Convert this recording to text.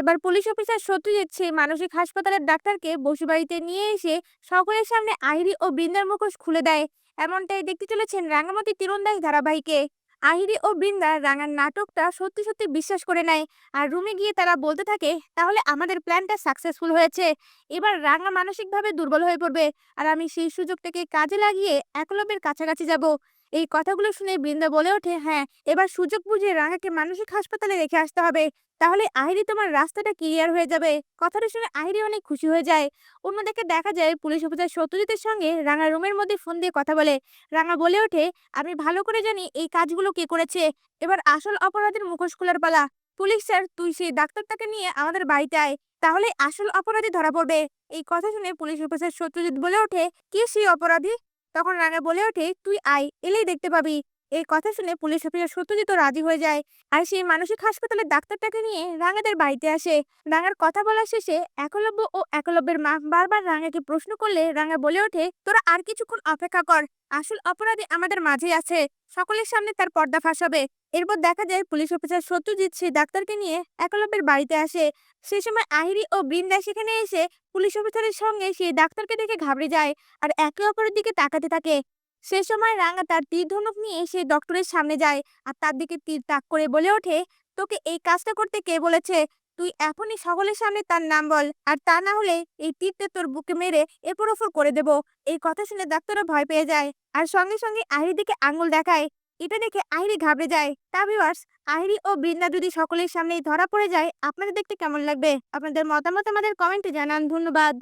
এবার police officer Satyajit সেই মানসিক হাসপাতালের ডাক্তারকে বসুবাড়িতে নিয়ে এসে সকলের সামনে আহিরি ও বৃন্দার মুখোশ খুলে দেয়। এমনটাই দেখতে চলেছেন রাঙামতি তীরন্দাজ ধারাবাহিকে। আহিরি ও বৃন্দা রাঙার নাটকটা সত্যি সত্যি বিশ্বাস করে নেয়। আর রুমে গিয়ে তারা বলতে থাকে, তাহলে আমাদের প্ল্যানটা সাকসেসফুল হয়েছে। এবার রাঙা মানসিকভাবে দুর্বল হয়ে পড়বে। আর আমি সেই সুযোগটাকে কাজে লাগিয়ে একলব্যের কাছাকাছি যাব। এই কথাগুলো শুনে বৃন্দা বলে ওঠে হ্যাঁ এবার সুযোগ বুঝে রাঙাকে মানসিক হাসপাতালে রেখে আসতে হবে। তাহলে আহিরি তোমার রাস্তাটা ক্লিয়ার হয়ে যাবে। কথাটা শুনে আহিরি অনেক খুশি হয়ে যায়। অন্যদিকে দেখা যায়, পুলিশ অফিসার সত্যজিতের সঙ্গে রাঙা রুমের মধ্যে ফোন দিয়ে কথা বলে। রাঙা বলে ওঠে, আমি ভালো করে জানি এই কাজগুলো কে করেছে? এবার আসল অপরাধের মুখোশ খোলার পালা। পুলিশ স্যার, তুই সেই ডাক্তারটাকে নিয়ে আমাদের বাড়িতে আয়, তাহলে আসল অপরাধী ধরা পড়বে। এই কথা শুনে পুলিশ অফিসার সত্যজিৎ বলে ওঠে, কে সেই অপরাধী? তখন রানা বলে ওঠে, তুই আয়, এলেই দেখতে পাবি। এই কথা শুনে পুলিশ অফিসার সত্যজিৎ রাজি হয়ে যায়। আর সেই মানসিক হাসপাতালের ডাক্তারটাকে নিয়ে রাঙাদের বাড়িতে আসে। রাঙার কথা বলার শেষে একলব্য ও একলব্যের মা বারবার রাঙাকে প্রশ্ন করলে রাঙা বলে ওঠে, তোরা আর কিছুক্ষণ অপেক্ষা কর। আসল অপরাধী আমাদের মাঝেই আছে। সকলের সামনে তার পর্দা ফাঁস হবে এরপর দেখা যায় পুলিশ অফিসার সত্যজিৎ সেই ডাক্তারকে নিয়ে একলব্যের বাড়িতে আসে। সেই সময় আহিরি ও বৃন্দা সেখানে এসে পুলিশ অফিসারের সঙ্গে সেই ডাক্তারকে দেখে ঘাবড়ে যায়। আর একে অপরের দিকে তাকাতে থাকে। সে সময় রাঙা তার তীর ধনুক নিয়ে সেই ডক্টরের সামনে যায় আর তার দিকে তীর তাক করে বলে ওঠে, তোকে এই কাজটা করতে কে বলেছে? তুই এখনই সকলের সামনে তার নাম বল আর তা না হলে এই তীরটা তোর বুকে মেরে এপর ওপর করে দেব। এই কথা শুনে ডাক্তারও ভয় পেয়ে যায় আর সঙ্গে সঙ্গে আহির দিকে আঙুল দেখায়। এটা দেখে আহিরি ঘাবড়ে যায়। তা ভিউয়ার্স আহিরি ও বৃন্দা যদি সকলের সামনেই ধরা পড়ে যায়, আপনাদের দেখতে কেমন লাগবে? আপনাদের মতামত আমাদের কমেন্টে জানান। ধন্যবাদ।